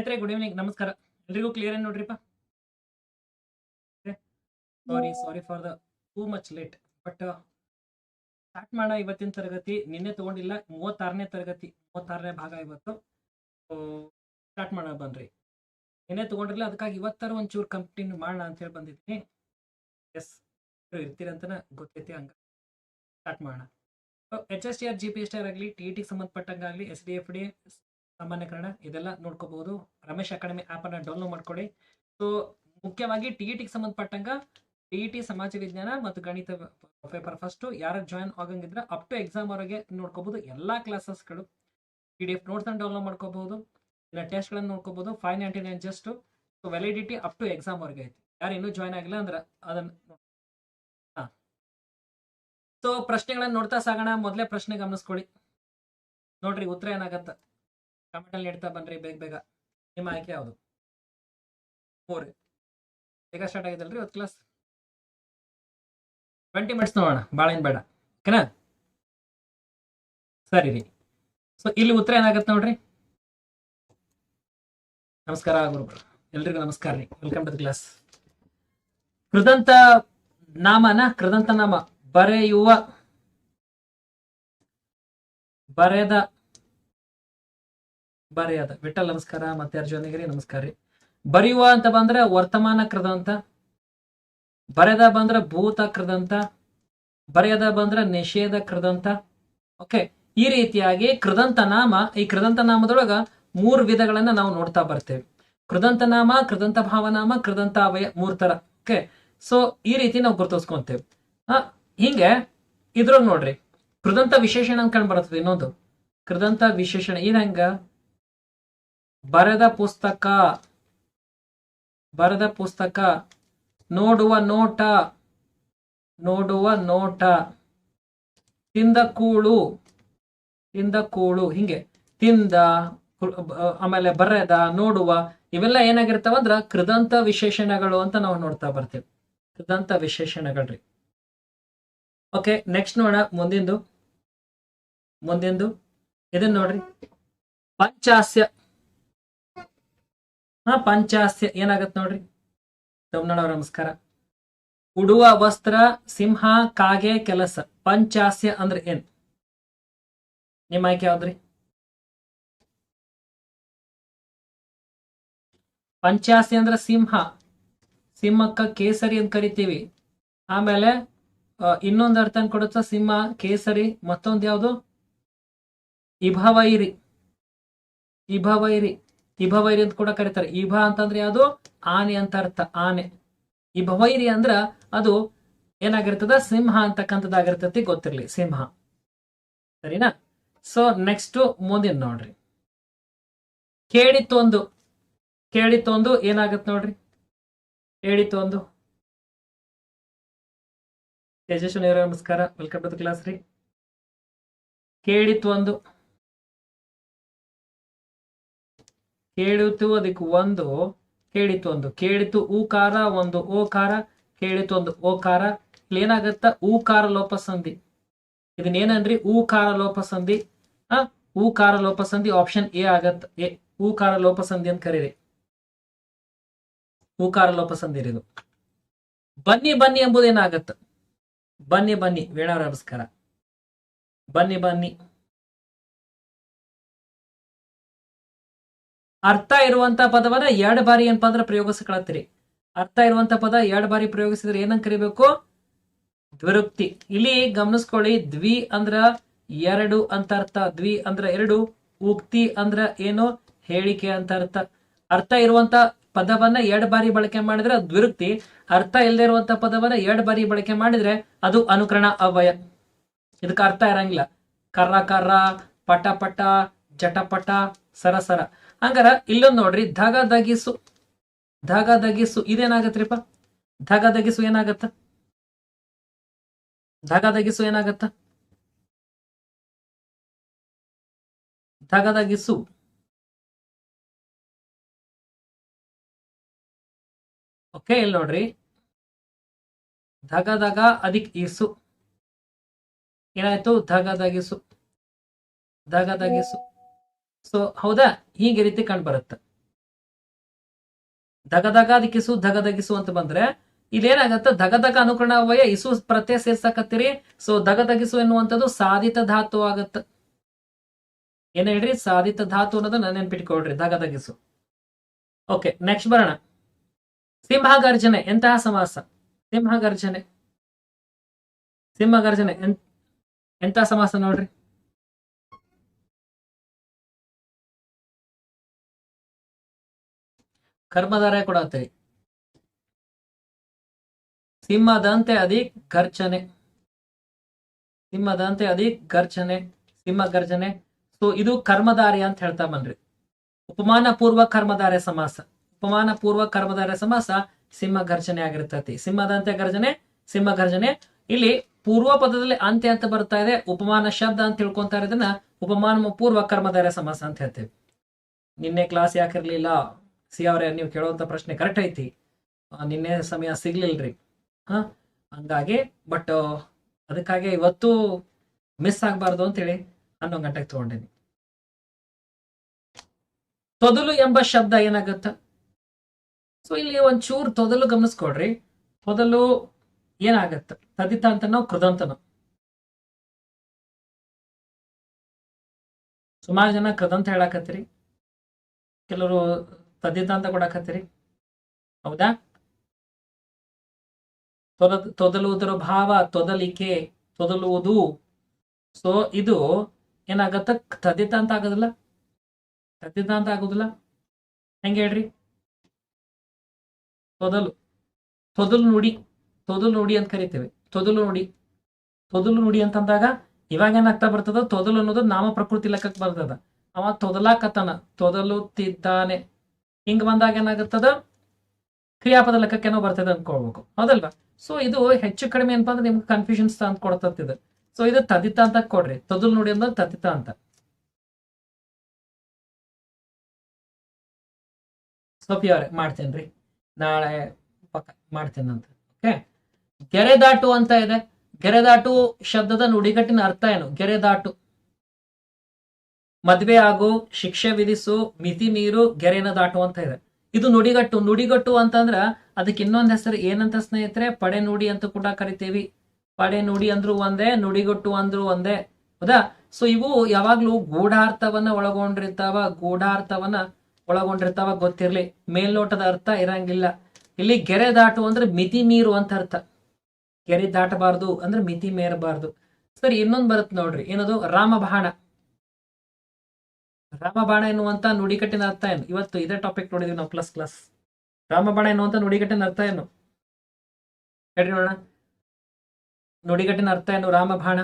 ಸ್ನೇಹಿತರೆ good evening ನಮಸ್ಕಾರ. ಎಲ್ರಿಗೂ ಕ್ಲಿಯರ್ ಏನ್ ನೋಡ್ರಿಪ್ಪ? Sorry sorry for the too much late but start ಮಾಡೋಣ ಇವತ್ತಿನ ತರಗತಿ. ನಿನ್ನೆ ತಗೊಂಡಿಲ್ಲ ಮೂವತ್ತಾರನೇ ತರಗತಿ ಮೂವತ್ತಾರನೇ ಭಾಗ ಇವತ್ತು. ಸ್ಟಾರ್ಟ್ ಮಾಡೋಣ ಬನ್ರಿ. ನಿನ್ನೆ ತಗೊಂಡಿರಲಿಲ್ಲ ಅದಕ್ಕಾಗಿ ಇವತ್ತಾರು ಒಂಚೂರು ಕಂಟಿನ್ಯೂ ಮಾಡೋಣ ಅಂತ ಹೇಳಿ ಬಂದಿದ್ದೀನಿ. ಎಸ್ ಇರ್ತೀರಂತನ ಗೊತ್ತೈತಿ ಹಂಗ. ಸ್ಟಾರ್ಟ್ ಮಾಡೋಣ H S T R G P S T R ಆಗಲಿ ಟಿ ಇ ಟಿಗೆ ಸಂಬಂಧಪಟ್ಟಂಗಾಗಲಿ ಎಸ್ ಡಿ ಎಫ್ ಡಿ ಸಾಮಾನ್ಯ ಕನ್ನಡ ಇದೆಲ್ಲ ನೋಡ್ಕೋಬಹುದು. ರಮೇಶ್ ಅಕಾಡೆಮಿ ಆಪ್ ಅನ್ನ ಡೌನ್ಲೋಡ್ ಮಾಡ್ಕೊಳ್ಳಿ. ಸೊ ಮುಖ್ಯವಾಗಿ ಟಿ ಇ ಟಿಗೆ ಸಂಬಂಧಪಟ್ಟಂಗ ಟಿ ಇ ಟಿ ಸಮಾಜ ವಿಜ್ಞಾನ ಮತ್ತು ಗಣಿತ ಪೇಪರ್ ಫಸ್ಟ್ ಯಾರು ಜಾಯಿನ್ ಆಗಂಗಿದ್ರೆ ಅಪ್ ಟು ಎಕ್ಸಾಮ್ ವರೆಗೆ ನೋಡ್ಕೋಬಹುದು. ಎಲ್ಲಾ ಕ್ಲಾಸಸ್ಗಳು ಪಿ ಡಿ ಎಫ್ ನೋಟ್ಸ್ ಅನ್ನು ಡೌನ್ಲೋಡ್ ಮಾಡ್ಕೋಬಹುದು. ಇಲ್ಲ ಟೆಸ್ಟ್ಗಳನ್ನು ನೋಡ್ಕೋಬಹುದು. Five ninety nine just so validity up to exam ವರೆಗೆ ಐತಿ. ಯಾರು ಇನ್ನೂ ಜಾಯ್ನ್ ಆಗಿಲ್ಲ ಅಂದ್ರೆ ಅದನ್ನ ಸೊ ಪ್ರಶ್ನೆಗಳನ್ನ ನೋಡ್ತಾ ಸಾಗೋಣ. ಮೊದಲೇ ಪ್ರಶ್ನೆ ಗಮನಿಸ್ಕೊಳ್ಳಿ. ನೋಡ್ರಿ ಉತ್ತರ ಏನಾಗತ್ತ. ಕಮೆಂಟ್ ಅಲ್ಲಿ ಬನ್ರಿ ಬೇಗ ಬೇಗ. ನಿಮ್ಮ ಆಯ್ಕೆ ಯಾವುದು? ಮೂರು. ಬೇಗ ಸ್ಟಾರ್ಟ್ ಆಗಿದಲ್ರಿ ಇವತ್ತು ಕ್ಲಾಸ್ ಟ್ವೆಂಟಿ ಮಿನಿಟ್ಸ್ ನೋಡೋಣ ಭಾಳ ಏನು ಬೇಡ ಓಕೆನಾ ಸರಿ ರೀ. ಸೊ ಇಲ್ಲಿ ಉತ್ತರ ಏನಾಗತ್ತೆ ನೋಡ್ರಿ? ನಮಸ್ಕಾರ ಗುರುಗಳು. ಎಲ್ರಿಗೂ ನಮಸ್ಕಾರ ರೀ. ವೆಲ್ಕಮ್ ಟು ದ ಕ್ಲಾಸ್ ಕೃದಂತ ನಾಮನ? ಕೃದಂತ ನಾಮ. ಬರೆಯುವ, ಬರೆದ ಬರೆಯದ ವಿಠಲ್ ನಮಸ್ಕಾರ, ಮತ್ತೆ ಅರ್ಜುನಗಿರಿ, ನಮಸ್ಕಾರ ರೀ. ಬರೆಯುವ ಅಂತ ಬಂದ್ರೆ ವರ್ತಮಾನ ಕೃದಂತ, ಬರೆದ ಬಂದ್ರೆ ಭೂತ ಕೃದಂತ, ಬರೆಯದ ಬಂದ್ರೆ ನಿಷೇಧ ಕೃದಂತ. ಓಕೆ, ಈ ರೀತಿಯಾಗಿ ಕೃದಂತ ನಾಮ, ಈ ಕೃದಂತ ನಾಮದೊಳಗ ಮೂರು ವಿಧಗಳನ್ನ ನಾವು ನೋಡ್ತಾ ಬರ್ತೇವೆ. ಕೃದಂತ ನಾಮ, ಕೃದಂತ ಭಾವನಾಮ, ಕೃದಂತ ಅವಯ, ಮೂರ್ ತರ. ಓಕೆ, ಸೊ ಈ ರೀತಿ ನಾವು ಗುರುತಿಸ್ಕೊಂತೇವೆ. ಹಿಂಗೆ ಇದ್ರೊಳಗೆ ನೋಡ್ರಿ. ಕೃದಂತ ವಿಶೇಷಣ ಅಂತ ಕಂಡು ಬರ್ತದೆ ಇನ್ನೊಂದು. ಕೃದಂತ ವಿಶೇಷಣ ಇದಂಗ ಬರೆದ ಪುಸ್ತಕ ಬರೆದ ಪುಸ್ತಕ, ನೋಡುವ ನೋಟ ನೋಡುವ ನೋಟ. ತಿಂದ ಕೂಳು ತಿಂದ ಕೂಳು, ಹಿಂಗೆ. ತಿಂದ, ಆಮೇಲೆ ಬರೆದ, ನೋಡುವ, ಇವೆಲ್ಲ ಏನಾಗಿರ್ತಾವ ಅಂದ್ರ ಕೃದಂತ ವಿಶೇಷಣಗಳು ಅಂತ ನಾವು ನೋಡ್ತಾ ಬರ್ತೇವೆ. ಕೃದಂತ ವಿಶೇಷಣಗಳ್ರಿ. ಓಕೆ ನೆಕ್ಸ್ಟ್ ನೋಡೋಣ, ಮುಂದಿಂದು. ಮುಂದಿಂದು. ಇದನ್ನ ನೋಡ್ರಿ. ಪಂಚಾಸ್ಯ ಹಾ ಪಂಚಾಸ್ಯ ಏನಾಗತ್ ನೋಡ್ರಿ? ತಮಿಳ್ನಾಡವ್ರ ನಮಸ್ಕಾರ. ಉಡುವ ವಸ್ತ್ರ, ಸಿಂಹ, ಕಾಗೆ, ಕೆಲಸ. ಪಂಚಾಸ್ಯ ಅಂದ್ರೆ ಏನ್? ನಿಮ್ಮ ಆಯ್ಕೆ ಯಾವ್ದ್ರಿ? ಪಂಚಾಸ್ಯ ಅಂದ್ರೆ ಸಿಂಹ. ಸಿಂಹಕ್ಕ ಕೇಸರಿ ಅಂತ ಕರಿತೀವಿ. ಆಮೇಲೆ ಇನ್ನೊಂದು ಅರ್ಥ ಕೊಡುತ್ತ? ಸಿಂಹ, ಕೇಸರಿ, ಮತ್ತೊಂದು ಯಾವುದು? ಇಭವೈರಿ. ಇಭವೈರಿ. ಇಭವೈರಿ ಅಂತ ಕೂಡ ಕರೀತಾರೆ. ಇಭ ಅಂತಂದ್ರೆ ಯಾವುದು? ಆನೆ ಅಂತ ಅರ್ಥ. ಆನೆ. ಇಭವೈರಿ ಅಂದ್ರ ಅದು ಏನಾಗಿರ್ತದ? ಸಿಂಹ ಅಂತಕ್ಕಂಥದ್ದಾಗಿರ್ತತಿ ಗೊತ್ತಿರ್ಲಿ, ಸಿಂಹ. ಸರಿನಾ? ಸೊ ನೆಕ್ಸ್ಟ್ ಮುಂದಿನ ನೋಡ್ರಿ. ಕೇಳಿತ್ತೊಂದು ಕೇಳಿತ್ತೊಂದು ಏನಾಗತ್ ನೋಡ್ರಿ? ಕೇಳಿತ್ತೊಂದು ತೇಜಸ್ವಿನಿ ನಮಸ್ಕಾರ. ವೆಲ್ಕಮ್ ಟು ದ ಕ್ಲಾಸ್ ರೀ. ಕೇಳಿತ್ತು ಒಂದು ಕೇಳಿತು ಅದಕ್ಕೆ ಒಂದು, ಕೇಳಿತು ಒಂದು. ಕೇಳಿತು ಊಕಾರ ಒಂದು ಓಕಾರ, ಕೇಳಿತು ಒಂದು ಓಕಾರ. ಇಲ್ಲಿ ಏನಾಗತ್ತ? ಊಕಾರ ಲೋಪ ಸಂಧಿ. ಇದನ್ನ ಏನಂದ್ರಿ ಊಕಾರ ಲೋಪ ಸಂಧಿ. ಆ ಊಕಾರ ಲೋಪ ಸಂಧಿ ಆಪ್ಷನ್ ಎ ಆಗತ್ತ. ಎ ಊಕಾರ ಲೋಪ ಸಂಧಿ ಅಂತ ಕರೀರಿ. ಊಕಾರ ಲೋಪ ಸಂಧಿ ರೀ ಇದು. ಬನ್ನಿ ಬನ್ನಿ ಎಂಬುದೇನಾಗತ್ತ ಬನ್ನಿ ಬನ್ನಿ. ವೇಣಾವರ ನಮಸ್ಕಾರ. ಬನ್ನಿ ಬನ್ನಿ. ಅರ್ಥ ಇರುವಂತ ಪದವನ್ನ ಎರಡು ಬಾರಿ ಏನಪ್ಪಾ ಅಂದ್ರೆ ಪ್ರಯೋಗಿಸ್ಕೊಳತ್ತೀರಿ. ಅರ್ಥ ಇರುವಂತ ಪದ ಎರಡು ಬಾರಿ ಪ್ರಯೋಗಿಸಿದ್ರೆ ಏನಂತ ಕರಿಬೇಕು? ದ್ವಿರುಕ್ತಿ ಇಲ್ಲಿ ಗಮನಿಸ್ಕೊಳ್ಳಿ, ದ್ವಿ ಅಂದ್ರ ಎರಡು ಅಂತ ಅರ್ಥ. ದ್ವಿ ಅಂದ್ರ ಎರಡು, ಉಕ್ತಿ ಅಂದ್ರ ಏನು? ಹೇಳಿಕೆ ಅಂತ ಅರ್ಥ. ಅರ್ಥ ಇರುವಂತ ಪದವನ್ನ ಎರಡು ಬಾರಿ ಬಳಕೆ ಮಾಡಿದ್ರೆ ದ್ವಿರುಕ್ತಿ ಅರ್ಥ ಇಲ್ಲದೆ ಇರುವಂತ ಪದವನ್ನ ಎರಡು ಬಾರಿ ಬಳಕೆ ಮಾಡಿದ್ರೆ ಅದು ಅನುಕರಣ ಅವಯ ಇದಕ್ಕೆ ಅರ್ಥ ಇರಂಗಿಲ್ಲ. ಕರ್ರ ಕರ್ರ ಪಟ ಪಟ ಜಟಪಟ, ಸರಸರ. ಸರ ಹಂಗಾರ ಇಲ್ಲೊಂದು ನೋಡ್ರಿ ಧಗ ದಗಿಸು ಧಗ ದಗಿಸು ಇದೇನಾಗತ್ರಿಪ್ಪ? ಧಗ ದಗಿಸು ಏನಾಗತ್ತ? ಧಗ ದಗಿಸು ಏನಾಗತ್ತ? ಧಗ ದಗಿಸು ಓಕೆ ಇಲ್ಲಿ ನೋಡ್ರಿ. ಧಗ ಧಗ ಅದಿಕ್ ಇಸು ಏನಾಯ್ತು? ಧಗ ದಗಿಸು ಧಗ ಸೊ ಹೌದಾ? ಹೀಗೆ ರೀತಿ ಕಂಡು ಬರುತ್ತೆ. ಧಗಧಗಾದಿಕಿಸು ಧಗಧಗಿಸು ಅಂತ ಬಂದ್ರೆ ಇಲ್ಲೇನಾಗತ್ತೆ? ಅನುಕರಣ ಅವಯ ಇಸು ಪ್ರತ್ಯಯ ಸೇರ್ಸಕತ್ತೀರಿ. ಸೊ ಧಗಧಗಿಸು ಎನ್ನುವಂಥದ್ದು ಸಾಧಿತ ಧಾತು ಆಗತ್ತ. ಏನ ಹೇಳ್ರಿ? ಸಾಧಿತ ಧಾತು ಅನ್ನೋದನ್ನ ನೆನ್ಪಿಟ್ಕೊಳ್ರಿ. ಧಗಧಗಿಸು ಓಕೆ ನೆಕ್ಸ್ಟ್ ಬರೋಣ. ಸಿಂಹಗರ್ಜನೆ, ಎಂತಹ ಸಮಾಸ? ಸಿಂಹಗರ್ಜನೆ. ಸಿಂಹಗರ್ಜನೆ ಎಂತ ಸಮಾಸ ನೋಡ್ರಿ? ಕರ್ಮಧಾರ ಕೊಡತ್ತೆ ಸಿಂಹದಂತೆ ಅಧಿಕ್ ಗರ್ಜನೆ. ಸಿಂಹದಂತೆ ಅಧಿಕ್ ಗರ್ಜನೆ, ಸಿಂಹ ಗರ್ಜನೆ. ಸೊ ಇದು ಕರ್ಮಧಾರಿ ಅಂತ ಹೇಳ್ತಾ ಬನ್ರಿ. ಉಪಮಾನ ಪೂರ್ವ ಕರ್ಮಧಾರೆ ಸಮಾಸ. ಉಪಮಾನ ಪೂರ್ವ ಕರ್ಮಧಾರೆ ಸಮಾಸ ಸಿಂಹ ಗರ್ಜನೆ ಆಗಿರ್ತತಿ. ಸಿಂಹದಂತೆ ಗರ್ಜನೆ, ಸಿಂಹ ಗರ್ಜನೆ. ಇಲ್ಲಿ ಪೂರ್ವ ಪದದಲ್ಲಿ ಅಂತ್ಯ ಅಂತ ಬರ್ತಾ ಇದೆ. ಉಪಮಾನ ಶಬ್ದ ಅಂತ ತಿಳ್ಕೊಂತಾ ಇರೋದನ್ನ ಉಪಮಾನ ಪೂರ್ವ ಕರ್ಮಧಾರೆ ಸಮಾಸ ಅಂತ ಹೇಳ್ತೇವೆ. ನಿನ್ನೆ ಕ್ಲಾಸ್ ಯಾಕಿರ್ಲಿಲ್ಲ? ಸಿ ಅವರೇ, ನೀವು ಕೇಳುವಂತ ಪ್ರಶ್ನೆ ಕರೆಕ್ಟ್ ಐತಿ. ನಿನ್ನೆ ಸಮಯ ಸಿಗ್ಲಿಲ್ರಿ. ಹಾಂ ಹಂಗಾಗಿ ಬಟ್ ಅದಕ್ಕಾಗಿ ಇವತ್ತು ಮಿಸ್ ಆಗಬಾರ್ದು ಅಂತೇಳಿ ಹನ್ನೊಂದು ಗಂಟೆಗೆ ತಗೊಂಡೇನಿ. ತೊದಲು ಎಂಬ ಶಬ್ದ ಏನಾಗತ್ತ? ಸೊ ಇಲ್ಲಿ ಒಂಚೂರು ತೊದಲು ಗಮನಿಸ್ಕೊಡ್ರಿ ತೊದಲು ಏನಾಗತ್ತ? ತದಿತ ಅಂತನೋ ಕೃದಂತನೋ? ಸುಮಾರು ಜನ ಕೃದಂತ ಹೇಳಾಕತ್ತೀರಿ. ಕೆಲವರು ತದಿತ ಅಂತ ಕೊಡಾಕತ್ತೀರಿ? ಹೌದಾ? ತೊದ, ತೊದಲುವುದರ ಭಾವ ತೊದಲಿಕೆ, ತೊದಲುವುದು. ಸೊ ಇದು ಏನಾಗತ್ತ? ತದ್ದಿದ್ದ ಅಂತ ಆಗೋದಿಲ್ಲ? ತದ್ದಿದ್ದ ಅಂತ ಆಗೋದಿಲ್ಲ? ಹೆಂಗೆ ಹೇಳ್ರಿ? ತೊದಲು. ತೊದಲು ನುಡಿ. ತೊದಲು ನುಡಿ ಅಂತ ಕರಿತೇವೆ. ತೊದಲು ನುಡಿ. ತೊದಲು ನುಡಿ ಅಂತಂದಾಗ ಇವಾಗ ಏನಾಗ್ತಾ ಬರ್ತದ? ತೊದಲು ಅನ್ನೋದು ನಾಮ ಪ್ರಕೃತಿ ಲೆಕ್ಕಕ್ಕೆ ಬರ್ತದ. ಅವ ತೊದಲಾಕತ್ತಾನ. ತೊದಲುತ್ತಿದ್ದಾನೆ. ಹಿಂಗ್ ಬಂದಾಗ ಏನಾಗುತ್ತದ? ಕ್ರಿಯಾಪದ ಲೆಕ್ಕಕ್ಕೇನೋ ಬರ್ತದೆ ಅನ್ಕೊಳ್ಬೇಕು. ಹೌದಲ್ವಾ? ಸೊ ಇದು ಹೆಚ್ಚು ಕಡಿಮೆ ಏನಪ್ಪ ಅಂದ್ರೆ ನಿಮ್ಗೆ ಕನ್ಫ್ಯೂಷನ್ಸ್ ಅಂತ ಕೊಡ್ತದ ಸೊ ಇದು ತದಿತ ಅಂತ ಕೊಡ್ರಿ. ತದುಲ್ ನೋಡಿ ಅಂದ್ರೆ ತದಿತ ಅಂತ. ಸೋಪಿ ಮಾಡ್ತೇನ್ರಿ ನಾಳೆ ಪಕ್ಕ ಮಾಡ್ತೇನಂತ ಓಕೆ ಗೆರೆದಾಟು ಅಂತ ಇದೆ. ಗೆರೆದಾಟು ಶಬ್ದದ ನುಡಿಗಟ್ಟಿನ ಅರ್ಥ ಏನು? ಗೆರೆದಾಟು. ಮದ್ವೆ ಆಗು, ಶಿಕ್ಷೆ ವಿಧಿಸು, ಮಿತಿ ಮೀರು ಗೆರೆನ ದಾಟು ಅಂತ ಇದೆ. ಇದು ನುಡಿಗಟ್ಟು. ನುಡಿಗಟ್ಟು ಅಂತಂದ್ರ ಅದಕ್ಕೆ ಇನ್ನೊಂದ್ ಹೆಸರು ಏನಂತ ಸ್ನೇಹಿತರೆ? ಪಡೆ ನುಡಿ ಅಂತ ಕೂಡ ಕರಿತೀವಿ. ಪಡೆ ನುಡಿ ಅಂದ್ರೂ ಒಂದೇ, ನುಡಿಗಟ್ಟು ಅಂದ್ರೂ ಒಂದೇ. ಹೌದಾ? ಸೊ ಇವು ಯಾವಾಗ್ಲೂ ಗೂಢಾರ್ಥವನ್ನ ಒಳಗೊಂಡಿರ್ತಾವ. ಗೂಢಾರ್ಥವನ್ನ ಒಳಗೊಂಡಿರ್ತಾವ ಗೊತ್ತಿರ್ಲಿ. ಮೇಲ್ನೋಟದ ಅರ್ಥ ಇರಂಗಿಲ್ಲ. ಇಲ್ಲಿ ಗೆರೆ ದಾಟು ಅಂದ್ರೆ ಮಿತಿ ಮೀರು ಅಂತ ಅರ್ಥ. ಗೆರೆ ದಾಟಬಾರ್ದು ಅಂದ್ರೆ ಮಿತಿ ಮೀರಬಾರ್ದು. ಸರಿ, ಇನ್ನೊಂದು ಬರುತ್ತೆ ನೋಡ್ರಿ. ಏನದು? ರಾಮಬಾಣ. ರಾಮಬಾಣ ಎನ್ನುವಂತ ನುಡಿಗಟ್ಟಿನ ಅರ್ಥ ಏನು? ಇವತ್ತು ಇದೇ ಟಾಪಿಕ್ ನೋಡಿದ್ವಿ ನಾವು ಪ್ಲಸ್ ಕ್ಲಾಸ್ ರಾಮಬಾಣ ಎನ್ನುವಂತ ನುಡಿಗಟ್ಟಿನ ಅರ್ಥ ಏನು? ಹೇಳಿ ನೋಡೋಣ. ನುಡಿಗಟ್ಟಿನ ಅರ್ಥ ಏನು? ರಾಮಬಾಣ.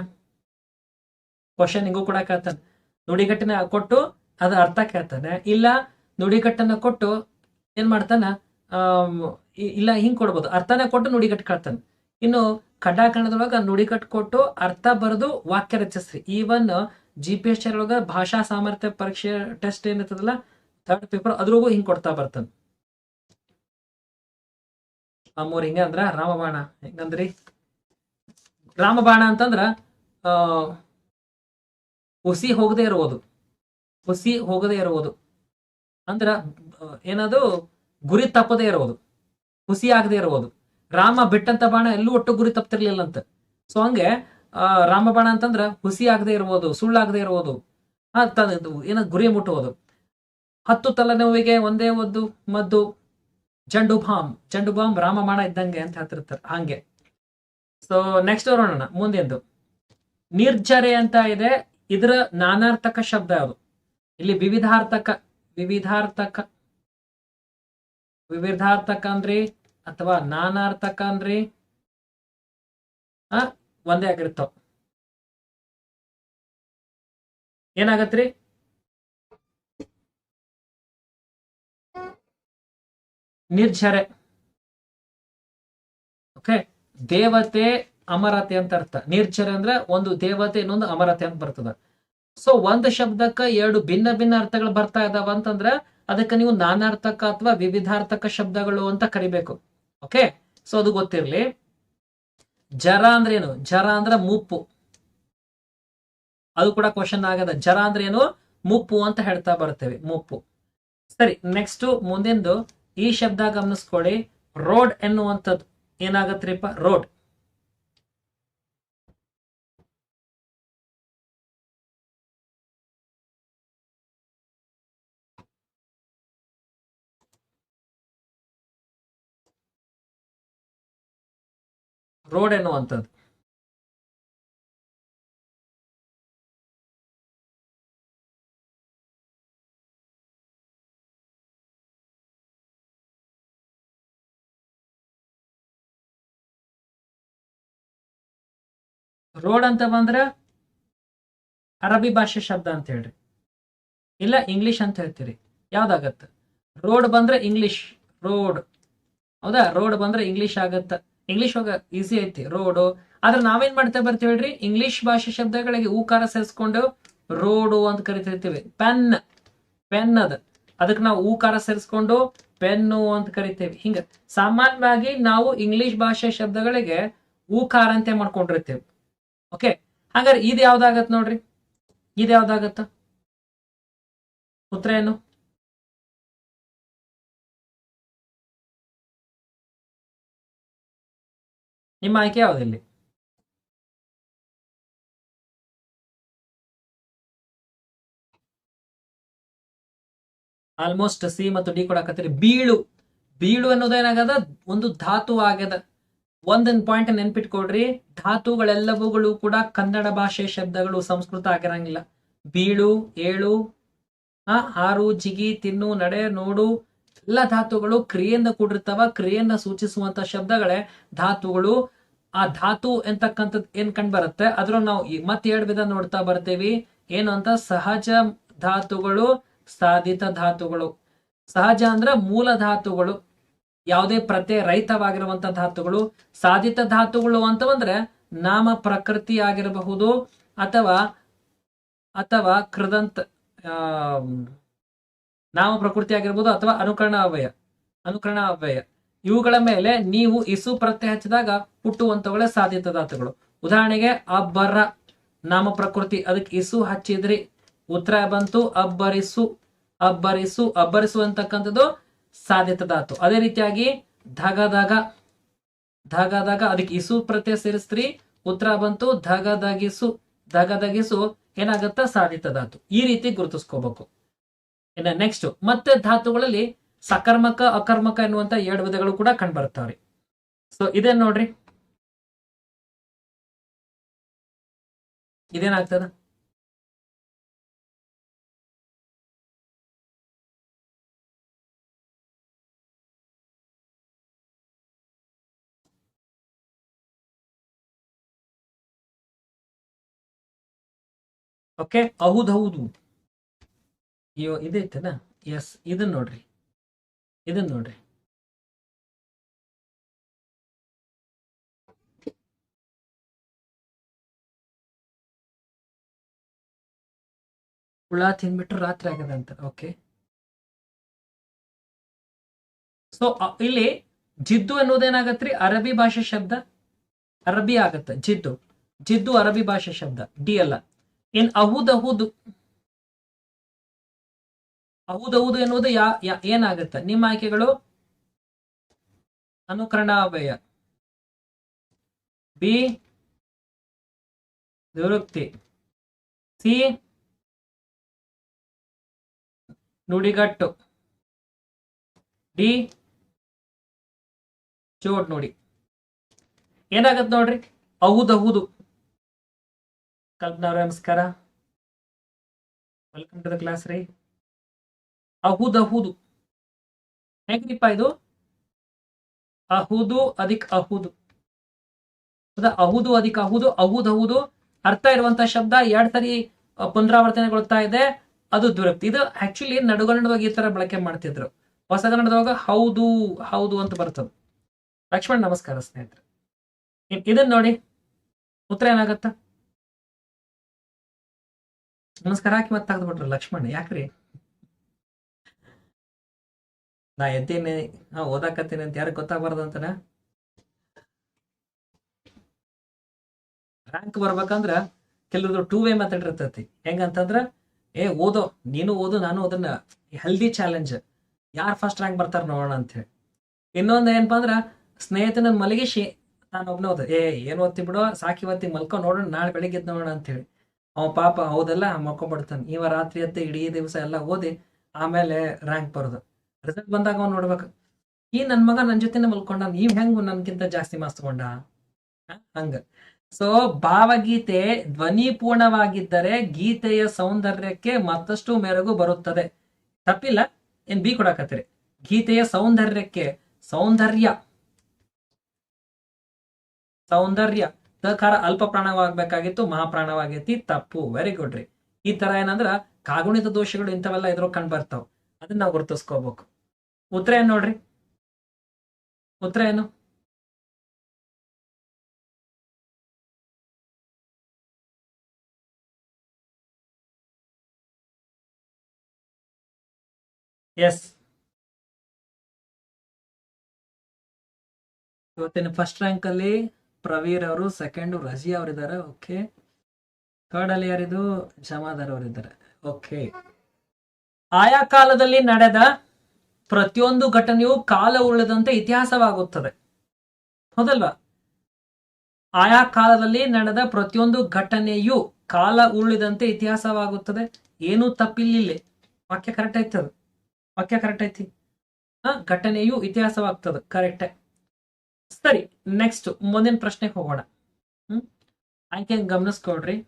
ಕ್ವಶನ್ ಹಿಂಗೂ ಕೂಡ ಕೇಳ್ತಾನೆ. ನುಡಿಗಟ್ಟಿನ ಕೊಟ್ಟು ಅದ ಅರ್ಥ ಕೇಳ್ತಾನೆ. ಇಲ್ಲ ನುಡಿಗಟ್ಟನ್ನ ಕೊಟ್ಟು ಏನ್ ಮಾಡ್ತಾನ? ಇಲ್ಲ, ಹಿಂಗ್ ಕೊಡ್ಬೋದು. ಅರ್ಥನ ಕೊಟ್ಟು ನುಡಿಗಟ್ಟು ಕೇಳ್ತಾನೆ. ಇನ್ನು ಕಡ್ಡಾಕರಣದೊಳಗ ನುಡಿಗಟ್ಟು ಕೊಟ್ಟು ಅರ್ಥ ಬರೆದು ವಾಕ್ಯ ರಚಿಸ್ರಿ. ಈವನ್ ಜಿ ಪಿ ಎಸ್ ಒಳಗ ಭಾಷಾ ಸಾಮರ್ಥ್ಯ ಪರೀಕ್ಷೆ ಟೆಸ್ಟ್ ಏನಿರ್ತದಲ್ಲ ಥರ್ಡ್ ಪೇಪರ್ ಅದ್ರೊಳಗೂ ಹಿಂಗೆ ಕೊಡ್ತಾ ಬರ್ತಾನೆ ಅಮ್ಮೋರ್ ಹಿಂಗೆ ಅಂದ್ರ ರಾಮಬಾಣ, ಹೆಂಗಂದ್ರಿ? ರಾಮಬಾಣ ಅಂತಂದ್ರ ಹುಸಿ ಹೋಗದೆ ಇರುವುದು ಹುಸಿ ಹೋಗದೆ ಇರುವುದು ಅಂದ್ರ ಏನದು? ಗುರಿ ತಪ್ಪದೇ ಇರುವುದು ಹುಸಿ ಆಗದೆ ಇರುವುದು ರಾಮ ಬಿಟ್ಟಂತ ಬಾಣ ಎಲ್ಲೂ ಒಟ್ಟು ಗುರಿ ತಪ್ಪತಿರ್ಲಿಲ್ಲ ಅಂತ ಸೊ ಹಂಗೆ ರಾಮಬಾಣ ಅಂತಂದ್ರ ಹುಸಿ ಆಗದೆ ಇರ್ಬೋದು, ಸುಳ್ಳಾಗದೆ ಇರ್ಬೋದು. ಏನ ಗುರಿ ಮುಟ್ಟುವುದು ಹತ್ತು ತಲೆನೋವಿಗೆ ಒಂದೇ ಒಂದು ಮದ್ದು. ಜಂಡು ಬಾಂಬ್ ಜಂಡು ಬಾಂಬ್ ರಾಮಬಾಣ ಇದ್ದಂಗೆ ಅಂತ ಹೇಳ್ತಿರ್ತಾರೆ, ಹಂಗೆ. ಸೊ ನೆಕ್ಸ್ಟ್ ನೋಡೋಣ ಮುಂದೆಂದು ನಿರ್ಜರೆ ಅಂತ ಇದೆ, ಇದರ ನಾನಾರ್ಥಕ ಶಬ್ದ ಯಾವುದು ಇಲ್ಲಿ ವಿವಿಧಾರ್ಥಕ ವಿವಿಧಾರ್ಥಕ. ವಿವಿಧಾರ್ಥಕ ಅಂದ್ರಿ, ಅಥವಾ ನಾನಾರ್ಥಕ ಅಂದ್ರಿ ಒಂದೇ ಆಗಿರ್ತಾವ ಏನಾಗತ್ರಿ? ನಿರ್ಜರೆ. ಓಕೆ, ದೇವತೆ, ಅಮರತೆ ಅಂತ ಅರ್ಥ. ನಿರ್ಜರೆ ಅಂದ್ರೆ ಒಂದು ದೇವತೆ, ಇನ್ನೊಂದು ಅಮರತೆ ಅಂತ ಬರ್ತದ. ಸೊ ಒಂದು ಶಬ್ದಕ್ಕ ಎರಡು ಭಿನ್ನ ಭಿನ್ನ ಅರ್ಥಗಳು ಬರ್ತಾ ಇದಾವ ಅಂತಂದ್ರ ಅದಕ್ಕೆ ನೀವು ನಾನಾರ್ಥಕ ಅಥವಾ ವಿವಿಧಾರ್ಥಕ ಶಬ್ದಗಳು ಅಂತ ಕರಿಬೇಕು. ಓಕೆ ಸೊ ಅದು ಗೊತ್ತಿರ್ಲಿ. ಜರ ಅಂದ್ರೆ ಏನು? ಜರ ಅಂದ್ರೆ ಮುಪ್ಪು. ಅದು ಕೂಡ ಕ್ವಶನ್ ಆಗದ. ಜರ ಅಂದ್ರೆ ಏನು? ಮುಪ್ಪು ಅಂತ ಹೇಳ್ತಾ ಬರ್ತೇವೆ, ಮುಪ್ಪು. ಸರಿ ನೆಕ್ಸ್ಟ್ ಮುಂದಿಂದು ಈ ಶಬ್ದ ಗಮನಿಸ್ಕೊಳ್ಳಿ. ರೋಡ್ ಎನ್ನುವಂಥದ್ದು ಏನಾಗತ್ರಿಪ್ಪ? ರೋಡ್. ರೋಡ್ ಎನ್ನುವಂಥದ್ದು. ರೋಡ್ ಅಂತ ಬಂದ್ರೆ ಅರಬಿ ಭಾಷೆ ಶಬ್ದ ಅಂತ ಹೇಳ್ರಿ. ಇಲ್ಲ ಇಂಗ್ಲಿಷ್ ಅಂತ ಹೇಳ್ತೀರಿ. ಯಾವ್ದಾಗತ್ತ? ರೋಡ್ ಬಂದ್ರೆ ಇಂಗ್ಲಿಷ್ ರೋಡ್. ಹೌದಾ? ರೋಡ್ ಬಂದ್ರೆ ಇಂಗ್ಲಿಷ್ ಆಗತ್ತ. ಇಂಗ್ಲಿಷ್ ಒಳಗ ಈಸಿ ಐತಿ ರೋಡು ಆದ್ರೆ ನಾವೇನ್ ಮಾಡ್ತಾ ಬರ್ತೀವಿ ಹೇಳ್ರಿ? ಇಂಗ್ಲಿಷ್ ಭಾಷೆ ಶಬ್ದಗಳಿಗೆ ಊಕಾರ ಸೇರಿಸ್ಕೊಂಡು ರೋಡು ಅಂತ ಕರಿತಿರ್ತೀವಿ. ಪೆನ್ ಪೆನ್ ಅದ. ಅದಕ್ಕೆ ನಾವು ಊಕಾರ ಸೇರಿಸ್ಕೊಂಡು ಪೆನ್ನು ಅಂತ ಕರಿತೇವೆ. ಹಿಂಗ ಸಾಮಾನ್ಯವಾಗಿ ನಾವು ಇಂಗ್ಲಿಷ್ ಭಾಷೆ ಶಬ್ದಗಳಿಗೆ ಊಕಾರ ಅಂತ ಮಾಡ್ಕೊಂಡಿರ್ತೇವೆ. ಓಕೆ ಹಾಗಾದ್ರೆ ಇದು ಯಾವ್ದಾಗತ್ ನೋಡ್ರಿ? ಇದು ಯಾವ್ದಾಗತ್ತ? ಉತ್ತರ ಏನು? ನಿಮ್ಮ ಆಯ್ಕೆ ಯಾವುದಿಲ್ಲಿ? ಆಲ್ಮೋಸ್ಟ್ ಸಿ ಮತ್ತು ಡಿ ಕೊಡಕತ್ತೀರಿ. ಬೀಳು. ಬೀಳು ಅನ್ನೋದೇನಾಗದ ಒಂದು ಧಾತು ಆಗ್ಯದ. ಒಂದೊಂದು ಪಾಯಿಂಟ್ ನೆನ್ಪಿಟ್ಕೊಡ್ರಿ ಧಾತುಗಳೆಲ್ಲವುಗಳು ಕೂಡ ಕನ್ನಡ ಭಾಷೆ ಶಬ್ದಗಳು ಸಂಸ್ಕೃತ ಆಗಿರಂಗಿಲ್ಲ. ಬೀಳು, ಏಳು, ಆ, ಆರು, ಜಿಗಿ, ತಿನ್ನು, ನಡೆ, ನೋಡು ಎಲ್ಲ ಧಾತುಗಳು ಕ್ರಿಯೆಯಿಂದ ಕೂಡಿರ್ತಾವ. ಕ್ರಿಯೆಯನ್ನ ಸೂಚಿಸುವಂತ ಶಬ್ದಗಳೇ ಧಾತುಗಳು. ಆ ಧಾತು ಎಂತಕ್ಕಂಥದ್ದು ಏನ್ ಕಂಡು ಬರುತ್ತೆ? ಅದ್ರ ನಾವು ಮತ್ತೆ ಎರಡು ವಿಧ ನೋಡ್ತಾ ಬರ್ತೇವಿ. ಏನು ಅಂತ? ಸಹಜ ಧಾತುಗಳು, ಸಾಧಿತ ಧಾತುಗಳು. ಸಹಜ ಅಂದ್ರೆ ಮೂಲ ಧಾತುಗಳು. ಯಾವುದೇ ಪ್ರತ್ಯಯ ರಹಿತವಾಗಿರುವಂತ ಧಾತುಗಳು. ಸಾಧಿತ ಧಾತುಗಳು ಅಂತ ಬಂದ್ರೆ ನಾಮ ಪ್ರಕೃತಿ ಆಗಿರಬಹುದು ಅಥವಾ ಅಥವಾ ಕೃದಂತ ನಾಮ ಪ್ರಕೃತಿ ಆಗಿರ್ಬೋದು ಅಥವಾ ಅನುಕರಣ ಅವ್ಯಯ ಅನುಕರಣ ಅವ್ಯಯ ಇವುಗಳ ಮೇಲೆ ನೀವು ಇಸು ಪ್ರತ್ಯಯ ಹಚ್ಚಿದಾಗ ಹುಟ್ಟುವಂಥವುಗಳೇ ಸಾಧಿತ ದಾತುಗಳು. ಉದಾಹರಣೆಗೆ, ಅಬ್ಬರ ನಾಮ ಪ್ರಕೃತಿ, ಅದಕ್ಕೆ ಇಸು ಹಚ್ಚಿದ್ರಿ. ಉತ್ತರ ಬಂತು, ಅಬ್ಬರಿಸು ಅಬ್ಬರಿಸು ಅಬ್ಬರಿಸು ಅಂತಕ್ಕಂಥದ್ದು ಸಾಧಿತ ದಾತು. ಅದೇ ರೀತಿಯಾಗಿ, ಧಗ ಧಗ ಧಗ ಧಗ, ಅದಕ್ಕೆ ಇಸು ಪ್ರತ್ಯಯ ಸೇರಿಸ್ತ್ರಿ. ಉತ್ತರ ಬಂತು ಧಗದಗಿಸು ಧಗದಗಿಸು ಧಗ ದಗಿಸು ಏನಾಗತ್ತ ಸಾಧಿತ ಧಾತು ಈ ರೀತಿ ಗುರುತಿಸ್ಕೋಬೇಕು. ಇನ್ನ ನೆಕ್ಸ್ಟ್ ಮತ್ತೆ ಧಾತುಗಳಲ್ಲಿ ಸಕರ್ಮಕ, ಅಕರ್ಮಕ ಎನ್ನುವಂತ ಎರಡು ವಿಧಗಳು ಕೂಡ ಕಂಡುಬರ್ತಾವ್ರಿ ಸೊ ಇದೇನ್ ನೋಡ್ರಿ? ಇದೇನಾಗ್ತದ? ಓಕೆ ಹೌದು ಹೌದು. ಅಯ್ಯೋ ಇದೈತನ ಎಸ್ ಇದನ್ನ ನೋಡ್ರಿ. ಇದನ್ನ ನೋಡ್ರಿ. ಹುಳ ತಿನ್ಬಿಟ್ರೆ ರಾತ್ರಿ ಆಗದ ಅಂತ ಓಕೆ ಸೊ ಇಲ್ಲಿ ಜಿದ್ದು ಅನ್ನೋದೇನಾಗತ್ರಿ? ಅರಬಿ ಭಾಷೆ ಶಬ್ದ? ಅರಬಿ ಆಗತ್ತ, ಜಿದ್ದು. ಜಿದ್ದು ಅರಬಿ ಭಾಷೆ ಶಬ್ದ, ಡಿ ಅಲ್ಲ. ಇನ್ ಅಹುದ್ ಅಹುದು ಅಹುದೌದು ಎನ್ನುವುದು ಯಾ ಏನಾಗುತ್ತೆ? ನಿಮ್ಮ ಆಯ್ಕೆಗಳು? ಅನುಕರಣಾವ್ಯಯ ಬಿ. ನಿವೃತ್ತಿ. ಸಿ. ನುಡಿಗಟ್ಟು. ಡಿ. ಚೋಟ್ ನೋಡಿ ಏನಾಗತ್ತೆ ನೋಡ್ರಿ? ಹೌದೌದು. ಕಲ್ಪನಾ ನಮಸ್ಕಾರ. ವೆಲ್ಕಮ್ ಟು ದ ಕ್ಲಾಸ್ ರೀ. ಅಹುದಹುದು ಹೇಗ್ರಿಪ್ಪ ಇದು? ಅಹುದು ಅದಿಕ್ ಅಹುದು. ಅದ ಅಹುದು ಅದಿಕ್ ಅಹುದು, ಅಹುದ್ ಅಹುದು. ಅರ್ಥ ಇರುವಂತ ಶಬ್ದ ಎರಡ್ ಸರಿ ಪುನರಾವರ್ತನೆಗೊಳ್ತಾ ಇದೆ. ಅದು ದುರಕ್ತಿ ಇದು ಆಕ್ಚುಲಿ ನಡುಗನ್ನಡವಾಗಿ ಈ ತರ ಬಳಕೆ ಮಾಡ್ತಿದ್ರು. ಹೊಸಗನ್ನಡದಾಗ ಹೌದು ಹೌದು ಅಂತ ಬರ್ತದೆ. ಲಕ್ಷ್ಮಣ್, ನಮಸ್ಕಾರ ಸ್ನೇಹಿತರೆ. ಇದನ್ ನೋಡಿ. ಉತ್ತರ ಏನಾಗತ್ತ? ನಮಸ್ಕಾರ ಹಾಕಿ ಮತ್ತೆ ತೆಗೆದ್ಬಿಟ್ರು ಲಕ್ಷ್ಮಣ್. ಯಾಕ್ರಿ? ನಾ ಎದ್ದೇನೆ ಹಾ, ಓದಾಕತ್ತೀನಿ ಅಂತ ಯಾರು ಗೊತ್ತಾಗಬಾರ್ದು ಅಂತನ? ರ್ಯಾಂಕ್ ಬರ್ಬೇಕಂದ್ರ ಕೆಲವರು ಟೂ ವೇ ಮೆಥಡ್ ಇರ್ತೈತಿ. ಹೆಂಗಂತಂದ್ರ, ಏ, ಓದೋ, ನೀನು ಓದು, ನಾನು ಅದನ್ನ ಹೆಲ್ದಿ ಚಾಲೆಂಜ್ ಯಾರು ಫಸ್ಟ್ ರ್ಯಾಂಕ್ ಬರ್ತಾರ ನೋಡೋಣ ಅಂತ ಹೇಳಿ ಇನ್ನೊಂದು ಏನಪ್ಪ ಅಂದ್ರ ಸ್ನೇಹಿತನ ಮಲಗಿಸಿ ನಾನು ಒಬ್ನ ಓದ. ಏ, ಏನು ಓದ್ತಿ ಬಿಡು, ಸಾಕಿ ಓದ್ತಿ, ಮಲ್ಕೊ, ನೋಡೋಣ, ನಾಳೆ ಬೆಳಿಗ್ಗೆ ನೋಡೋಣ ಅಂತೇಳಿ ಅವ ಪಾಪ, ಹೌದಲ್ಲ ಮಲ್ಕೊಂಡ್ಬಿಡ್ತಾನೆ ಇವ ರಾತ್ರಿ ಎದ್ದು ಇಡೀ ದಿವಸ ಎಲ್ಲ ಓದಿ, ಆಮೇಲೆ ರ್ಯಾಂಕ್ ಬರೋದು. ರಿಸಲ್ಟ್ ಬಂದಾಗ ಅವ್ನು ನೋಡ್ಬೇಕು, ಈ ನನ್ನ ಮಗ ನನ್ನ ಜೊತೆನೆ ಮಲ್ಕೊಂಡ ನೀವ್ ಹೆಂಗ್ ನನ್ಗಿಂತ ಜಾಸ್ತಿ ಮಾಸ್ ತಗೊಂಡ ಹಂಗ. ಸೊ ಭಾವಗೀತೆ ಧ್ವನಿಪೂರ್ಣವಾಗಿದ್ದರೆ ಗೀತೆಯ ಸೌಂದರ್ಯಕ್ಕೆ ಮತ್ತಷ್ಟು ಮೆರಗು ಬರುತ್ತದೆ. ತಪ್ಪಿಲ್ಲ, ಏನ್ ಬಿ ಕೊಡಾಕತ್ತೀರಿ? ಗೀತೆಯ ಸೌಂದರ್ಯಕ್ಕೆ ಸೌಂದರ್ಯ. ಸೌಂದರ್ಯ. ತಕಾರ ಅಲ್ಪ ಪ್ರಾಣವಾಗಬೇಕಾಗಿತ್ತು ಮಹಾಪ್ರಾಣವಾಗೈತಿ, ತಪ್ಪು. ವೆರಿ ಗುಡ್ ರೀ. ಈ ತರ ಏನಂದ್ರ ಕಾಗುಣಿತ ದೋಷಗಳು ಇಂಥವೆಲ್ಲ ಇದ್ರ ಕಂಡು ಬರ್ತಾವ. ಅದನ್ನ ನಾವು ಗುರುತಿಸ್ಕೋಬೇಕು. ಉತ್ತರ ಏನು ನೋಡ್ರಿ? ಉತ್ತರ ಏನು? ಎಸ್. ಇವತ್ತಿನ ಫಸ್ಟ್ ರ್ಯಾಂಕ್ ಅಲ್ಲಿ ಪ್ರವೀರ್ ಅವರು ಸೆಕೆಂಡ್ ರಜಿ ಅವರಿದ್ದಾರೆ ಓಕೆ ಥರ್ಡ್ ಅಲ್ಲಿ ಯಾರಿದು? ಜಮಾದಾರ್ ಅವರಿದ್ದಾರೆ ಓಕೆ ಆಯಾ ಕಾಲದಲ್ಲಿ ನಡೆದ ಪ್ರತಿಯೊಂದು ಘಟನೆಯು ಕಾಲ ಉಳಿದಂತೆ ಇತಿಹಾಸವಾಗುತ್ತದೆ. ಹೌದಲ್ವಾ? ಆಯಾ ಕಾಲದಲ್ಲಿ ನಡೆದ ಪ್ರತಿಯೊಂದು ಘಟನೆಯು ಕಾಲ ಉರುಳಿದಂತೆ ಇತಿಹಾಸವಾಗುತ್ತದೆ. ಏನೂ ತಪ್ಪಿಲ್ಲ ವಾಕ್ಯ ಕರೆಕ್ಟ್ ಆಯ್ತದ ವಾಕ್ಯ ಕರೆಕ್ಟ್ ಐತಿ. ಹ, ಘಟನೆಯು ಇತಿಹಾಸವಾಗ್ತದೆ. ಕರೆಕ್ಟ್ ಸರಿ ನೆಕ್ಸ್ಟ್ ಮುಂದಿನ ಪ್ರಶ್ನೆಗೆ ಹೋಗೋಣ. ಹ್ಮ್? ಆಯ್ಕೆ ಗಮನಿಸ್ಕೊಳ್ರಿ.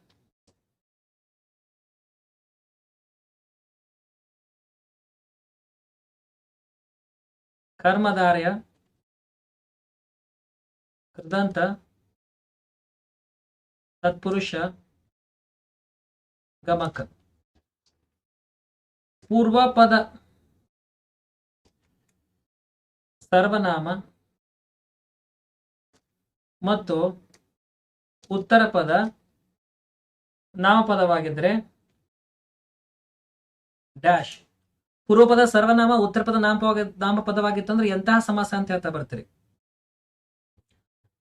ಕರ್ಮಧಾರ್ಯ ಕೃದಂತ ತತ್ಪುರುಷ ಗಮಕ. ಪೂರ್ವ ಪದ ಸರ್ವನಾಮ ಮತ್ತು ಉತ್ತರ ಪದ ನಾಮಪದವಾಗಿದ್ರೆ ಡ್ಯಾಶ್. ಪೂರ್ವಪದ ಸರ್ವನಾಮ ಉತ್ತರ ಪದ ನಾಮಪದ, ನಾಮಪದವಾಗಿತ್ತಂದ್ರೆ ಎಂತಹ ಸಮಾಸ ಅಂತ ಹೇಳ್ತಾ ಬರ್ತೀರಿ.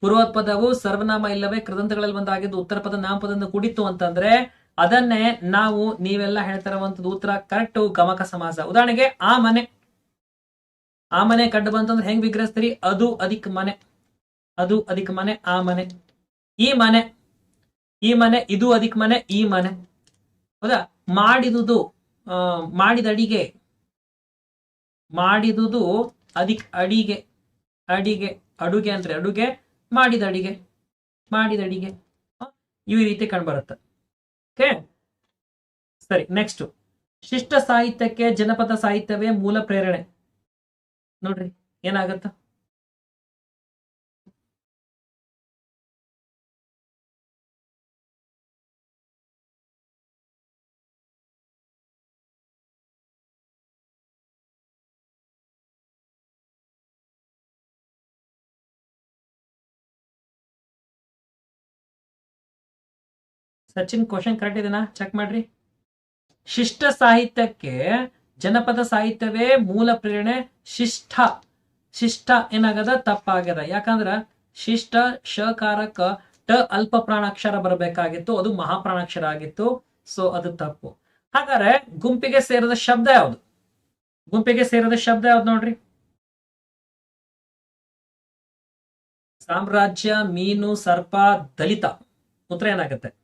ಪೂರ್ವ ಪದವು ಸರ್ವನಾಮ ಇಲ್ಲವೇ ಕೃದಂತಗಳಲ್ಲಿ ಒಂದಾಗಿದ್ದು ಉತ್ತರ ಪದ ನಾಮಪದದಿಂದ ಕುಡಿತು ಅಂತಂದ್ರೆ ಅದನ್ನೇ ನಾವು ನೀವೆಲ್ಲ ಹೇಳ್ತಾ ಇರುವಂತದ್ದು ಉತ್ತರ, ಕರೆಕ್ಟ್ ಗಮಕ ಸಮಾಸ. ಉದಾಹರಣೆಗೆ ಆ ಮನೆ. ಆ ಮನೆ ಕಂಡು ಬಂತಂದ್ರೆ ಹೆಂಗ್ ವಿಗ್ರಹಿಸ್ತೀರಿ? ಅದು ಅದಿಕ್ ಮನೆ. ಅದು ಅದಿಕ್ ಮನೆ, ಆ ಮನೆ. ಈ ಮನೆ. ಈ ಮನೆ, ಇದು ಅದಿಕ್ ಮನೆ, ಈ ಮನೆ. ಹೌದಾ? ಮಾಡಿದುದು ಮಾಡಿದ ಅಡಿಗೆ ಮಾಡಿದುದು ಅದಿಕ್ ಅಡಿಗೆ ಅಡಿಗೆ, ಅಡುಗೆ ಅಂದ್ರೆ ಅಡುಗೆ, ಮಾಡಿದ ಅಡಿಗೆ ಮಾಡಿದ ಅಡಿಗೆ? ಈ ರೀತಿ ಕಂಡುಬರುತ್ತೆ ಓಕೆ ಸರಿ ನೆಕ್ಸ್ಟ್ ಶಿಷ್ಟ ಸಾಹಿತ್ಯಕ್ಕೆ ಜನಪದ ಸಾಹಿತ್ಯವೇ ಮೂಲ ಪ್ರೇರಣೆ. ನೋಡ್ರಿ, ಏನಾಗತ್ತ? ಸಚಿನ್ ಕ್ವಶನ್ ಕರೆಕ್ಟ್ ಇದೆನಾ? ಚೆಕ್ ಮಾಡ್ರಿ. ಶಿಷ್ಟ ಸಾಹಿತ್ಯಕ್ಕೆ ಜನಪದ ಸಾಹಿತ್ಯವೇ ಮೂಲ ಪ್ರೇರಣೆ ಶಿಷ್ಟ. ಶಿಷ್ಟ ಏನಾಗದ? ತಪ್ಪಾಗ್ಯದ. ಯಾಕಂದ್ರ ಶಿಷ್ಟ ಶಕಾರಕ ಟ ಅಲ್ಪ ಪ್ರಾಣಾಕ್ಷರ ಬರಬೇಕಾಗಿತ್ತು. ಅದು ಮಹಾಪ್ರಾಣಾಕ್ಷರ ಆಗಿತ್ತು. ಸೊ ಅದು ತಪ್ಪು. ಹಾಗಾದ್ರೆ ಗುಂಪಿಗೆ ಸೇರಿದ ಶಬ್ದ ಯಾವುದು? ಗುಂಪಿಗೆ ಸೇರಿದ ಶಬ್ದ ಯಾವ್ದು ನೋಡ್ರಿ? ಸಾಮ್ರಾಜ್ಯ, ಮೀನು, ಸರ್ಪ, ದಲಿತ. ಉತ್ತರ ಏನಾಗುತ್ತೆ?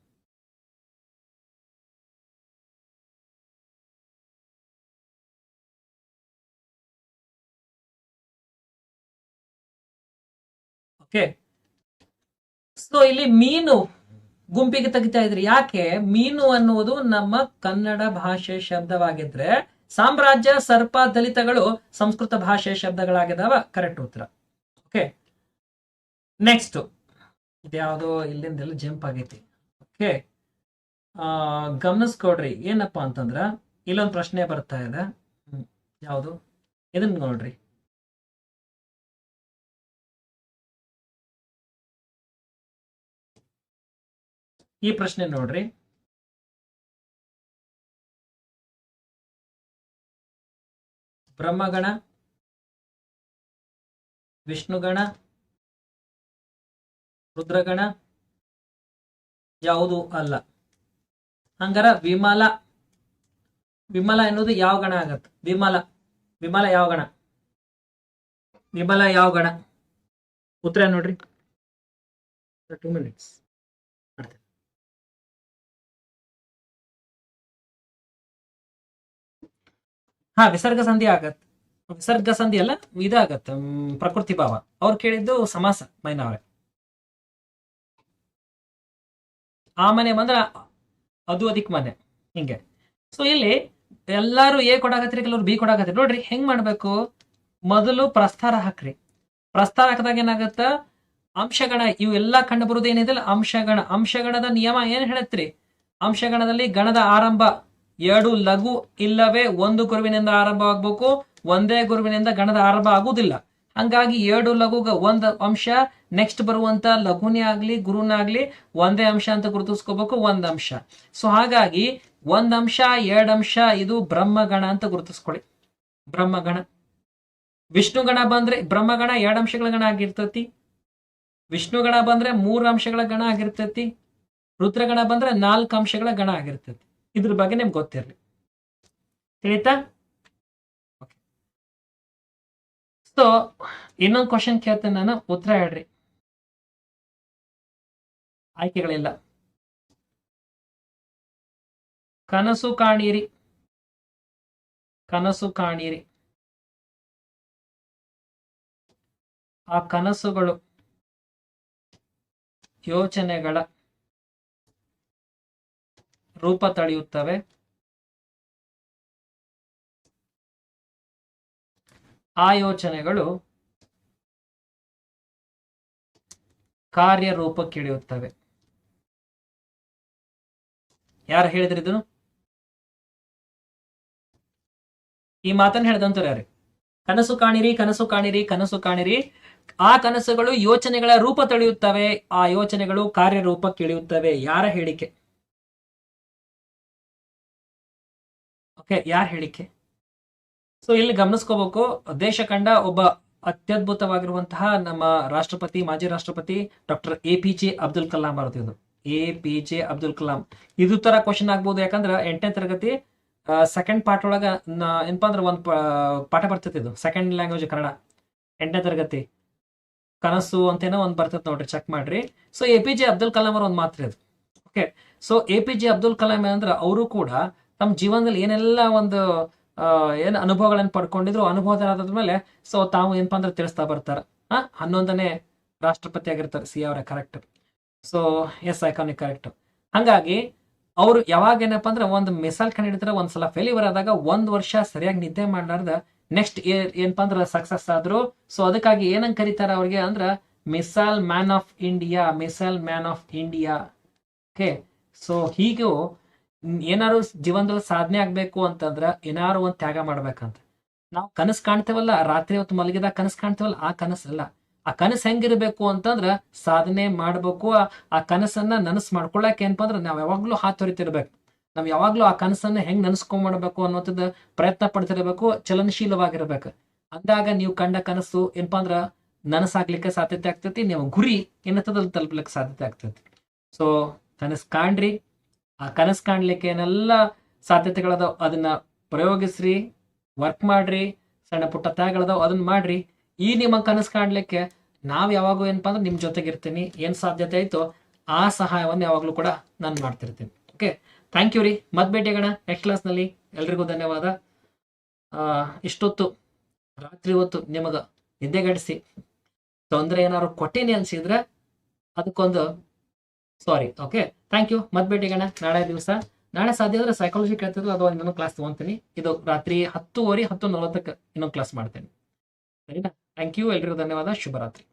ಓಕೆ ಸೊ ಇಲ್ಲಿ ಮೀನು ಗುಂಪಿಗೆ ತೆಗಿತಾ ಇದ್ರಿ. ಯಾಕೆ? ಮೀನು ಅನ್ನುವುದು ನಮ್ಮ ಕನ್ನಡ ಭಾಷೆ ಶಬ್ದವಾಗಿದ್ರೆ ಸಾಮ್ರಾಜ್ಯ, ಸರ್ಪ, ದಲಿತಗಳು ಸಂಸ್ಕೃತ ಭಾಷೆ ಶಬ್ದಗಳಾಗಿದಾವ. ಕರೆಕ್ಟ್ ಉತ್ತರ. ಓಕೆ. ನೆಕ್ಸ್ಟ್ ಇದ್ಯಾವುದೋ ಇಲ್ಲಿಂದೆಲ್ಲ ಜಂಪ್ ಆಗೈತಿ. ಓಕೆ. ಆ, ಗಮನಿಸ್ಕೊಡ್ರಿ. ಏನಪ್ಪಾ ಅಂತಂದ್ರ ಇಲ್ಲೊಂದು ಪ್ರಶ್ನೆ ಬರ್ತಾ ಇದೆ. ಯಾವುದು? ಇದನ್ನ ನೋಡ್ರಿ. ಈ ಪ್ರಶ್ನೆ ನೋಡ್ರಿ. ಬ್ರಹ್ಮಗಣ, ವಿಷ್ಣುಗಣ, ರುದ್ರಗಣ ಯಾವುದು ಅಲ್ಲ. ಹಂಗಾರ ವಿಮಲ ವಿಮಲ ಎನ್ನುವುದು ಯಾವ ಗಣ ಆಗತ್ತೆ? ವಿಮಲ ವಿಮಲ ಯಾವ ಗಣ? ವಿಮಲ ಯಾವ ಗಣ? ಉತ್ತರ ನೋಡ್ರಿ. ಟೂ ಮಿನಿಟ್ಸ್ ಹಾ ವಿಸರ್ಗ ಸಂಧಿ ಆಗತ್. ವಿಸರ್ಗ ಸಂಧಿ ಅಲ್ಲ ಇದಾಗತ್ತ ಮ್, ಪ್ರಕೃತಿ ಭಾವ. ಅವ್ರು ಕೇಳಿದ್ದು ಸಮಾಸ ಮೈನಾವ್ರೆ. ಆ ಮನೆ ಬಂದ್ರ ಅದು ಅದಿಕ್ ಮನೆ ಹಿಂಗೆ. ಸೊ ಇಲ್ಲಿ ಎಲ್ಲಾರು ಎ ಕೊಡಾಕತ್ರಿ ಕೆಲವ್ರು ಬಿ ಕೊಡಾಕತ್ರಿ. ನೋಡ್ರಿ ಹೆಂಗ್ ಮಾಡ್ಬೇಕು? ಮೊದಲು ಪ್ರಸ್ತಾರ ಹಾಕ್ರಿ. ಪ್ರಸ್ತಾರ ಹಾಕಿದಾಗ ಏನಾಗತ್ತ? ಅಂಶಗಣ ಇವೆಲ್ಲ ಕಂಡು ಬರುವುದು ಏನಿದೆ ಅಂಶಗಣ. ಅಂಶಗಣದ ನಿಯಮ ಏನ್ ಹೇಳತ್ರಿ? ಅಂಶಗಣದಲ್ಲಿ ಗಣದ ಆರಂಭ. ಎರಡು ಲಘು ಇಲ್ಲವೇ ಒಂದು ಗುರುವಿನಿಂದ ಆರಂಭವಾಗಬೇಕು, ಒಂದೇ ಗುರುವಿನಿಂದ ಗಣದ ಆರಂಭ ಆಗುವುದಿಲ್ಲ. ಹಂಗಾಗಿ ಎರಡು ಲಘುಗ ಒಂದು ಅಂಶ ನೆಕ್ಸ್ಟ್ ಬರುವಂತ ಲಘುನೇ ಆಗ್ಲಿ ಗುರುನೇ ಆಗ್ಲಿ ಒಂದೇ ಅಂಶ ಅಂತ ಗುರುತಿಸ್ಕೋಬೇಕು, ಒಂದ್ ಅಂಶ. ಸೊ ಹಾಗಾಗಿ ಒಂದ್ ಅಂಶ, ಎರಡ್ ಅಂಶ, ಇದು ಬ್ರಹ್ಮಗಣ ಅಂತ ಗುರುತಿಸ್ಕೊಳ್ಳಿ. ಬ್ರಹ್ಮಗಣ. ವಿಷ್ಣುಗಣ ಬಂದ್ರೆ ಬ್ರಹ್ಮಗಣ ಎರಡ್ ಅಂಶಗಳ ಗಣ ಆಗಿರ್ತತಿ. ವಿಷ್ಣುಗಣ ಬಂದ್ರೆ ಮೂರು ಅಂಶಗಳ ಗಣ ಆಗಿರ್ತತಿ. ರುದ್ರಗಣ ಬಂದ್ರೆ ನಾಲ್ಕು ಅಂಶಗಳ ಗಣ ಆಗಿರ್ತೈತಿ. ಇದ್ರ ಬಗ್ಗೆ ನಿಮ್ಗೆ ಗೊತ್ತಿರಲಿ. ತಿಳಿತಾ? ಸೊ ಇನ್ನೊಂದು ಕ್ವಶನ್ ಕೇಳ್ತೇನೆ ನಾನು. ಉತ್ತರ ಹೇಳ್ರಿ. ಆಯ್ಕೆಗಳಿಲ್ಲ. ಕನಸು ಕಾಣಿರಿ. ಕನಸು ಕಾಣಿರಿ. ಆ ಕನಸುಗಳು ಯೋಚನೆಗಳ ರೂಪ ತಳೆಯುತ್ತವೆ ಆ ಯೋಚನೆಗಳು ಕಾರ್ಯರೂಪಕ್ಕಿಳಿಯುತ್ತವೆ. ಯಾರು ಹೇಳಿದ್ರಿ ಇದನ್ನು? ಈ ಮಾತನ್ನು ಹೇಳ್ದಂತಾರೆ ಯಾರು? ಕನಸು ಕಾಣಿರಿ ಕನಸು ಕಾಣಿರಿ ಕನಸು ಕಾಣಿರಿ. ಆ ಕನಸುಗಳು ಯೋಚನೆಗಳ ರೂಪ ತಳೆಯುತ್ತವೆ, ಆ ಯೋಚನೆಗಳು ಕಾರ್ಯರೂಪಕ್ಕಿಳಿಯುತ್ತವೆ. ಯಾರ ಹೇಳಿಕೆ? ಓಕೆ, ಯಾರ ಹೇಳಿಕೆ? ಸೊ ಇಲ್ಲಿ ಗಮನಿಸ್ಕೋಬೇಕು, ದೇಶ ಕಂಡ ಒಬ್ಬ ಅತ್ಯದ್ಭುತವಾಗಿರುವಂತಹ ನಮ್ಮ ರಾಷ್ಟ್ರಪತಿ, ಮಾಜಿ ರಾಷ್ಟ್ರಪತಿ doctor A P J Abdul Kalam ಇದು A P J Abdul Kalam ಇದು ತರ ಕ್ವಶನ್ ಆಗ್ಬೋದು, ಯಾಕಂದ್ರೆ ಎಂಟನೇ ತರಗತಿ ಸೆಕೆಂಡ್ ಪಾರ್ಟ್ ಒಳಗ ಏನಪ್ಪಾ ಅಂದ್ರೆ ಒಂದು ಪಾಠ ಬರ್ತೈತಿ ಇದು. Second language Kannada. ಎಂಟನೇ ತರಗತಿ. ಕನಸು ಅಂತೇನೋ ಒಂದು ಬರ್ತೈತೆ ನೋಡ್ರಿ ಚೆಕ್ ಮಾಡ್ರಿ. So A P J Abdul Kalam ಅವ್ರ ಒಂದು ಮಾತ್ರ ಇದು okay so A P J Abdul Kalam ಏನಂದ್ರೆ, ಅವರು ಕೂಡ ತಮ್ಮ ಜೀವನದಲ್ಲಿ ಏನೆಲ್ಲ ಒಂದು ಏನು ಅನುಭವಗಳನ್ನು ಪಡ್ಕೊಂಡಿದ್ರು, ಅನುಭವದ ಮೇಲೆ ಸೊ ತಾವು ಏನಪ್ಪಾ ಅಂದ್ರೆ ತಿಳಿಸ್ತಾ ಬರ್ತಾರ. ಹಾ? ಹನ್ನೊಂದನೇ ರಾಷ್ಟ್ರಪತಿ ಆಗಿರ್ತಾರೆ ಸಿ ಅವರ correct so S iconic correct ಹಂಗಾಗಿ, ಅವ್ರು ಯಾವಾಗ ಏನಪ್ಪಾ ಅಂದ್ರೆ ಒಂದು ಮಿಸೈಲ್ ಕಂಡಿಡ್ತಾರೆ ಒಂದ್ಸಲ ಫೇಲ್ಯೂರ್ ಆದಾಗ ಒಂದ್ ವರ್ಷ ಸರಿಯಾಗಿ ನಿದ್ದೆ ಮಾಡಲಾರ್ದ ನೆಕ್ಸ್ಟ್ ಏನಪ್ಪಾ ಅಂದ್ರೆ ಸಕ್ಸಸ್ ಆದ್ರು. ಸೊ ಅದಕ್ಕಾಗಿ ಏನಂಗ್ ಕರೀತಾರ ಅವ್ರಿಗೆ ಅಂದ್ರ, missile man of India, missile man of India. Okay so ಹೀಗೂ ಏನಾದ್ರು ಜೀವನದಲ್ಲಿ ಸಾಧನೆ ಆಗ್ಬೇಕು ಅಂತಂದ್ರ ಏನಾರು ಒಂದ್ ತ್ಯಾಗ ಮಾಡ್ಬೇಕಂತ. ನಾವು ಕನಸು ಕಾಣ್ತೇವಲ್ಲ, ರಾತ್ರಿ ಹೊತ್ತು ಮಲಗಿದಾಗ ಕನಸು ಕಾಣ್ತೇವಲ್ಲ, ಆ ಕನಸಲ್ಲ ಆ ಕನಸು ಹೆಂಗಿರ್ಬೇಕು ಅಂತಂದ್ರ ಸಾಧನೆ ಮಾಡ್ಬೇಕು, ಆ- ಕನಸನ್ನ ನನಸು ಮಾಡ್ಕೊಳಕ್ ಏನಪ್ಪ ಅಂದ್ರೆ ನಾವ್ ಯಾವಾಗ್ಲೂ ಹಾತೊರಿತಿರ್ಬೇಕು ನಾವ್ ಯಾವಾಗ್ಲೂ ಆ ಕನಸನ್ನ ಹೆಂಗ್ ನೆನಸ್ಕೊಂಡ್ಬಿಡ್ಬೇಕು ಅನ್ನೋದ್ ಪ್ರಯತ್ನ ಪಡ್ತಿರ್ಬೇಕು, ಚಲನಶೀಲವಾಗಿರ್ಬೇಕು. ಅಂದಾಗ ನೀವು ಕಂಡ ಕನಸು ಏನಪ್ಪಾ ಅಂದ್ರ ನನಸಾಗ್ಲಿಕ್ಕೆ ಸಾಧ್ಯತೆ ಆಗ್ತೈತಿ, ನೀವು ಗುರಿ ಏನತ್ತದಲ್ಲಿ ತಲುಪ್ಲಿಕ್ಕೆ ಸಾಧ್ಯತೆ ಆಗ್ತೈತಿ. ಸೊ ಕನಸು ಕಾಣ್ರಿ. ಆ ಕನಸು ಕಾಣ್ಲಿಕ್ಕೆ ಏನೆಲ್ಲ ಸಾಧ್ಯತೆಗಳದಾವ ಅದನ್ನ ಪ್ರಯೋಗಿಸ್ರಿ ವರ್ಕ್ ಮಾಡ್ರಿ ಸಣ್ಣ ಪುಟ್ಟ ತ್ಯಾಗಗಳದಾವ ಅದನ್ನ ಮಾಡ್ರಿ. ಈ ನಿಮ್ಮ ಕನಸು ಕಾಣ್ಲಿಕ್ಕೆ ನಾವ್ ಯಾವಾಗೂ ಏನಪ್ಪಾ ಅಂದ್ರೆ ನಿಮ್ ಜೊತೆಗಿರ್ತೀನಿ ಏನ್ ಸಾಧ್ಯತೆ ಆಯ್ತೋ ಆ ಸಹಾಯವನ್ನು ಯಾವಾಗ್ಲೂ ಕೂಡ ನಾನು ಮಾಡ್ತಿರ್ತೀನಿ. ಓಕೆ ಥ್ಯಾಂಕ್ ಯು ರೀ. ಮತ್ ಭೇಟಿಯಾಗೋಣ ನೆಕ್ಸ್ಟ್ ಕ್ಲಾಸ್ನಲ್ಲಿ ಎಲ್ರಿಗೂ ಧನ್ಯವಾದ. ಆ, ಇಷ್ಟೊತ್ತು ರಾತ್ರಿ ಹೊತ್ತು ನಿಮಗ ನಿದ್ದೆಗಡಿಸಿ ತೊಂದರೆ ಏನಾದ್ರು ಕೊಟ್ಟೇನಿ ಅನ್ಸಿದ್ರೆ ಅದಕ್ಕೊಂದು ಸಾರಿ ಓಕೆ ಥ್ಯಾಂಕ್ ಯು ಮತ್ ಭೇಟಿಗೋಣ ನಾಳೆ ದಿವಸ. ನಾಳೆ ಸಾಧ್ಯ ಆದರೆ ಸೈಕಾಲಜಿ ಕೇಳ್ತಿದ್ರು, ಅದು ಇನ್ನೊಂದು ಕ್ಲಾಸ್ ತಗೊಂತೀನಿ. ಇದು ರಾತ್ರಿ ಹತ್ತುವರೆ ಹತ್ತು ನಲವತ್ತಕ್ಕೆ ಇನ್ನೊಂದು ಕ್ಲಾಸ್ ಮಾಡ್ತೇನೆ. ಸರಿನಾ? ಥ್ಯಾಂಕ್ ಯು ಎಲ್ರಿಗೂ ಧನ್ಯವಾದ. ಶುಭರಾತ್ರಿ.